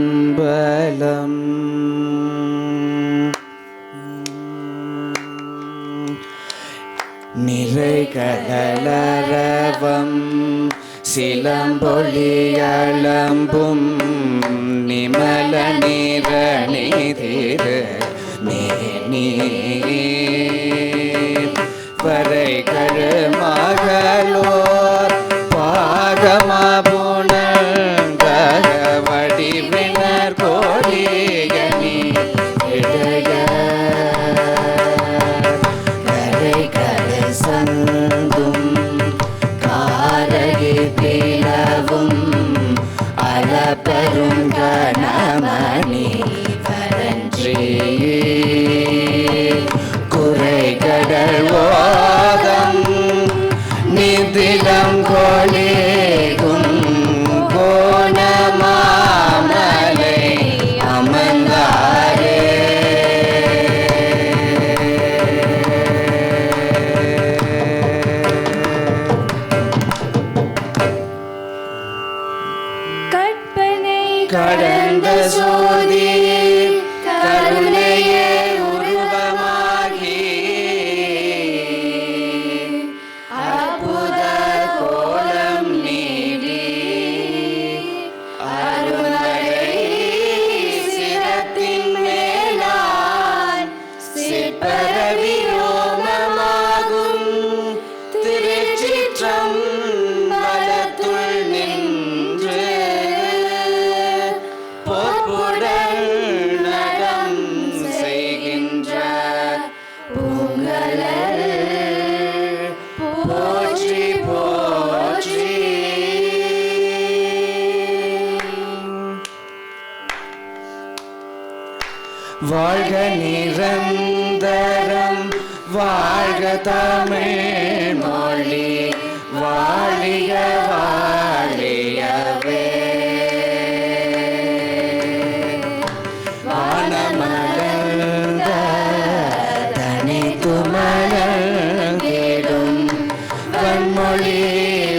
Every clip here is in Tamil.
திருச்சிற்றம்பலம் நிறை கடலரவம் சிலம்பொழியளம்பும் நிமல நிரணி திரு நீர் வரை கழுமகளோர் பாகமாபுணங்க வடிவினர் கோடியணி இடைய. கரை கரை சங்கும் காரகி பிளவும் அலப்பெரும் கணமணி வரன்றி குறைகடல் ஓதம் நிதிலம் கொலேகும் கோணமாமலை அமர்ந்தாரே. கற்பனை கடந்த சோதி வாழ்க நிரந்தரம் வாழ்க தமிழ் மொழி வாழிய வாழியவே வானமலர்ந்த தனித்து மலர்ந்திடும் வன்மொழி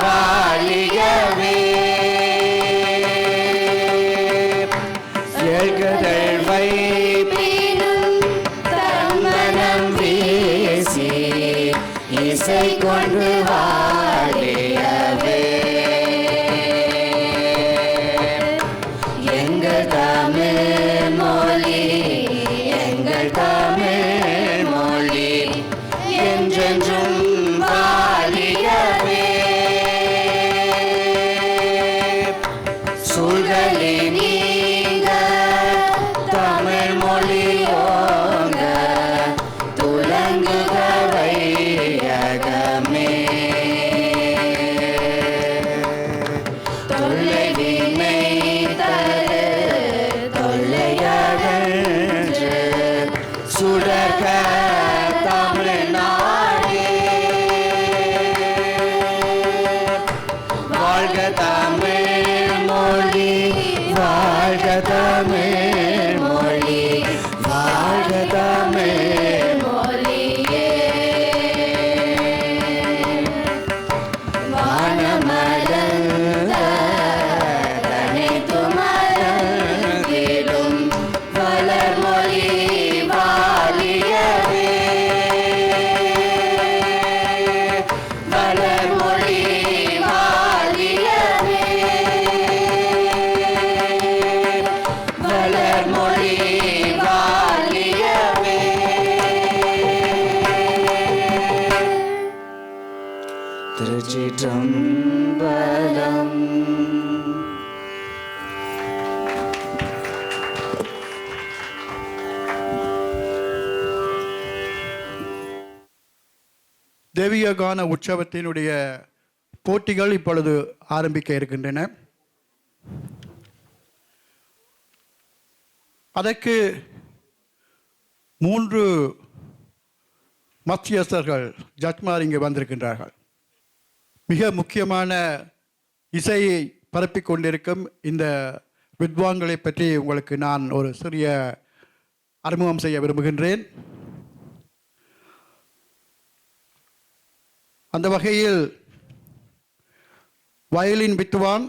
வாழியவே ஏழ்கதழ் வைப்பினும் தம்மனம் வீசி இசை கொண்டு வா திருச்சிற்றம்பலம் தெய்வீக கான உற்சவத்தினுடைய போட்டிகள் இப்பொழுது ஆரம்பிக்க இருக்கின்றன. அதற்கு மூன்று மத்தியஸ்தர்கள் ஜட்மார் இங்கே வந்திருக்கின்றார்கள். மிக முக்கியமான இசையை பரப்பிக் கொண்டிருக்கும் இந்த வித்வான்களை பற்றி உங்களுக்கு நான் ஒரு சிறிய அறிமுகம் செய்ய விரும்புகின்றேன். அந்த வகையில் வயலின் வித்துவான்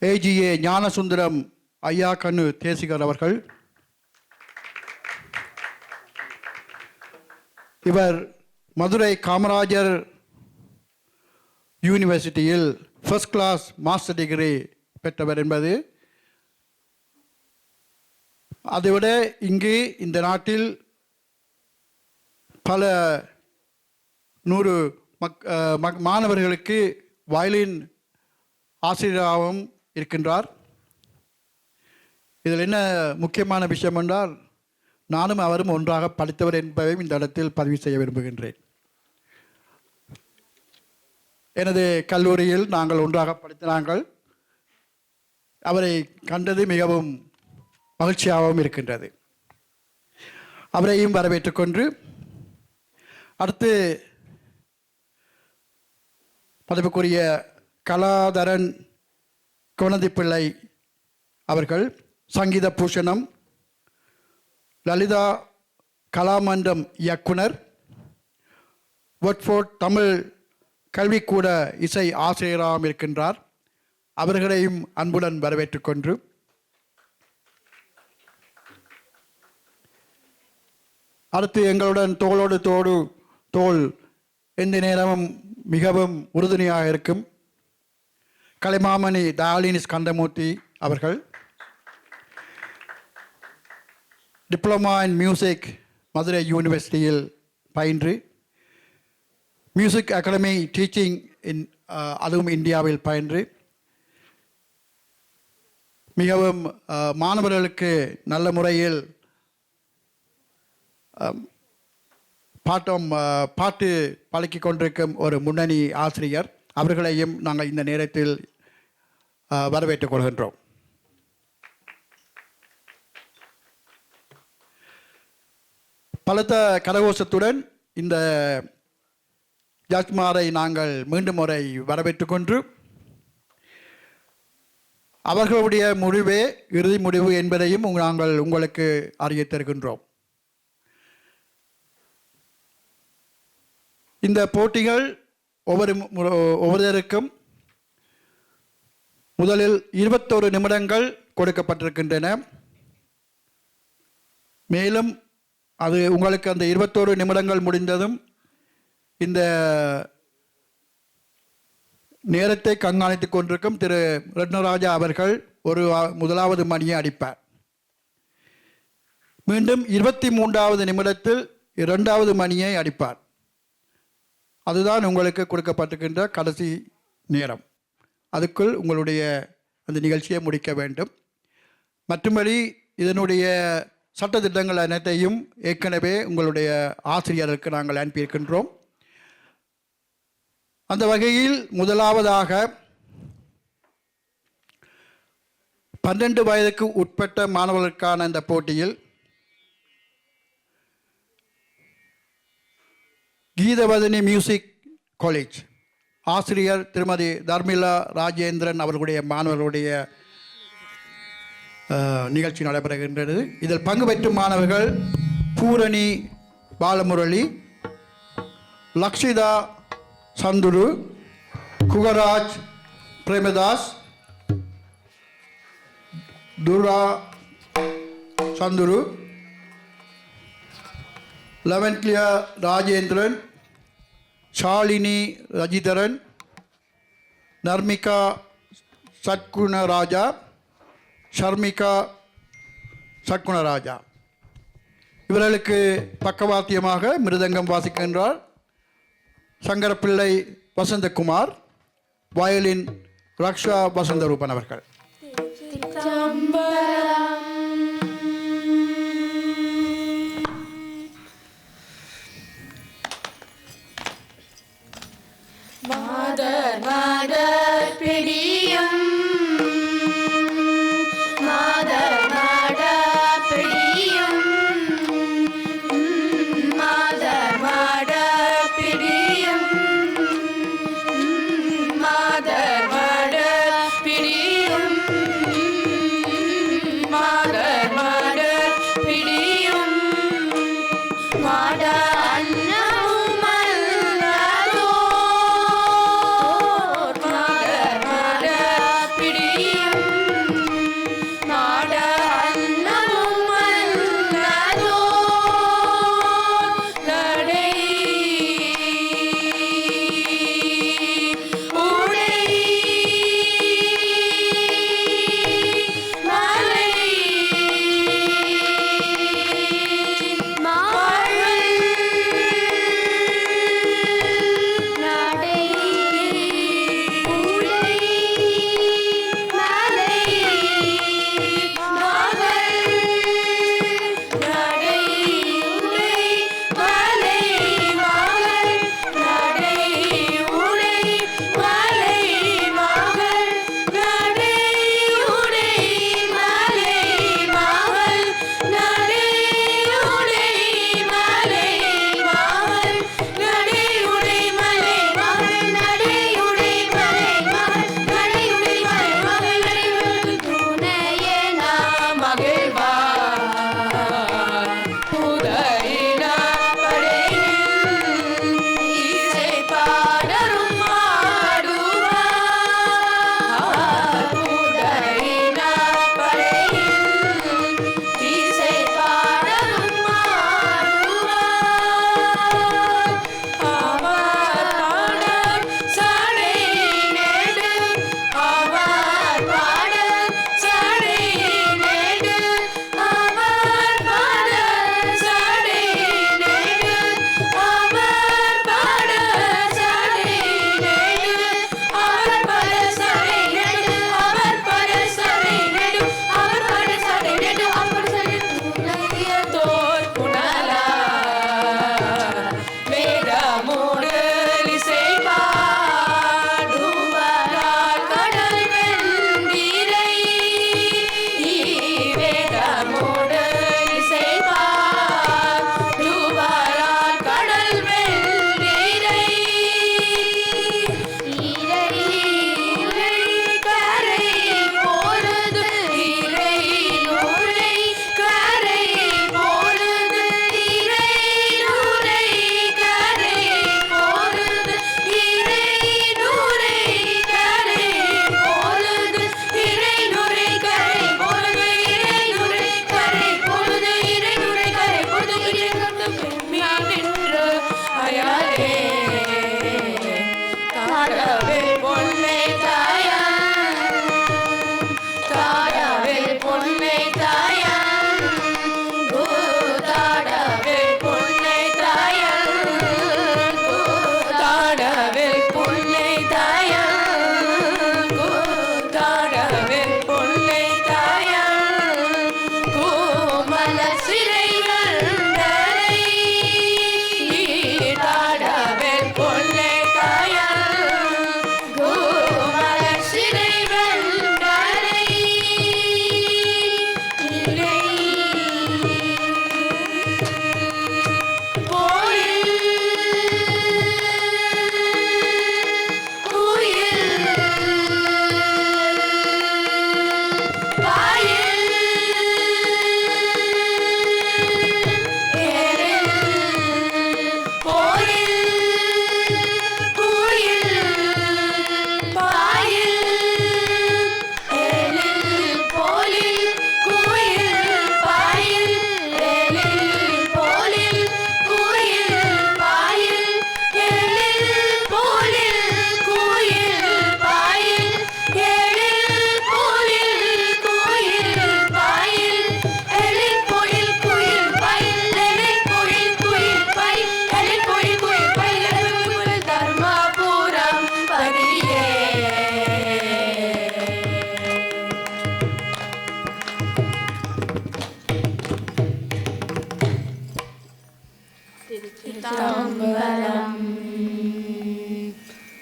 ஏஜிஏ ஞானசுந்தரம் ஐயா கண்ணு தேசிகர் அவர்கள். இவர் மதுரை காமராஜர் யூனிவர்சிட்டியில் ஃபர்ஸ்ட் கிளாஸ் மாஸ்டர் டிகிரி பெற்றவர் என்பது அதைவிட இங்கு இந்த நாட்டில் பல நூறு மக் மாணவர்களுக்கு வயலின் ஆசிரியராகவும் இருக்கின்றார். இதில் என்ன முக்கியமான விஷயம் என்றால் நானும் அவரும் ஒன்றாக படித்தவர் என்பதையும் இந்த இடத்தில் பதிவு செய்ய விரும்புகின்றேன். எனது கல்லூரியில் நாங்கள் ஒன்றாக படித்தினாங்கள் அவரை கண்டது மிகவும் மகிழ்ச்சியாகவும் இருக்கின்றது. அவரையும் வரவேற்றுக்கொண்டு அடுத்து மதிப்புக்குரிய கலாதரன் குழந்தைப்பிள்ளை பிள்ளை அவர்கள் சங்கீத பூஷணம் லலிதா கலாமன்றம் இயக்குனர் ஒட்ஃபோர்ட் தமிழ் கல்விக்கூட இசை ஆசிரியராகவும் இருக்கின்றார். அவர்களையும் அன்புடன் வரவேற்றுக் கொண்டு அடுத்து எங்களுடன் தோளோடு தோடு தோல் எந்த நேரமும் மிகவும் உறுதுணையாக இருக்கும். கலைமாமணி டாலினிஸ் ஸ்கந்தமூர்த்தி அவர்கள். டிப்ளமா இன் மியூசிக் மதுரை யூனிவர்சிட்டியில் பயின்று. மியூசிக் அகாடமி டீச்சிங் இன் அதுவும் இந்தியாவில் பயின்று. மிகவும் uh, மாணவர்களுக்கு நல்ல முறையில் um, பாட்டம் uh, பாட்டு பழக்கி கொண்டிருக்கும் ஒரு முன்னணி ஆசிரியர். அவர்களையும் நாங்கள் இந்த நேரத்தில் uh, வரவேற்றுக் கொள்கின்றோம். பலத்த கரகோஷத்துடன் இந்த ஜாஜ்மாரை நாங்கள் மீண்டும் முறை வரவேற்றுக்கொண்டு அவர்களுடைய முடிவே இறுதி முடிவு என்பதையும் நாங்கள் உங்களுக்கு அறியத்திருக்கின்றோம் இந்த போட்டிகள் ஒவ்வொரு ஒவ்வொருவருக்கும் முதலில் இருபத்தோரு நிமிடங்கள் கொடுக்கப்பட்டிருக்கின்றன. மேலும் அது உங்களுக்கு அந்த இருபத்தோரு நிமிடங்கள் முடிந்ததும் இந்த நேரத்தை கண்காணித்துக் கொண்டிருக்கும் திரு ரத்னராஜா அவர்கள் ஒரு முதலாவது மணியை அடிப்பார். மீண்டும் இருபத்தி மூன்றாவது நிமிடத்தில் இரண்டாவது மணியை அடிப்பார். அதுதான் உங்களுக்கு கொடுக்கப்பட்டிருக்கின்ற கடைசி நேரம். அதுக்குள் உங்களுடைய அந்த நிகழ்ச்சியை முடிக்க வேண்டும். மற்றும்படி இதனுடைய சட்டத்திட்டங்கள் அனைத்தையும் ஏற்கனவே உங்களுடைய ஆசிரியருக்கு நாங்கள் அனுப்பியிருக்கின்றோம். அந்த வகையில் முதலாவதாக பன்னெண்டு வயதுக்கு உட்பட்ட மாணவர்களுக்கான இந்த போட்டியில் கீதவதனி மியூசிக் காலேஜ் ஆசிரியர் திருமதி தர்மிளா ராஜேந்திரன் அவர்களுடைய மாணவர்களுடைய நிகழ்ச்சி நடைபெறுகின்றது. இதில் பங்கு பெற்றும் மாணவர்கள் பூரணி பாலமுரளி லக்ஷிதா சந்துரு குகராஜ் பிரேமதாஸ் துரா சந்துரு லெவன்த்லியா ராஜேந்திரன் ஷாலினி ரஜிதரன் நர்மிகா சத்குணராஜா ஷர்மிகா சத்குணராஜா இவர்களுக்கு பக்கவாத்தியமாக மிருதங்கம் வாசிக்கின்றார். சங்கரப்பிள்ளை வசந்தகுமார் வயலின் ரக்ஷா வசந்தரூபன் அவர்கள். மாதர் மாதர் Let's see.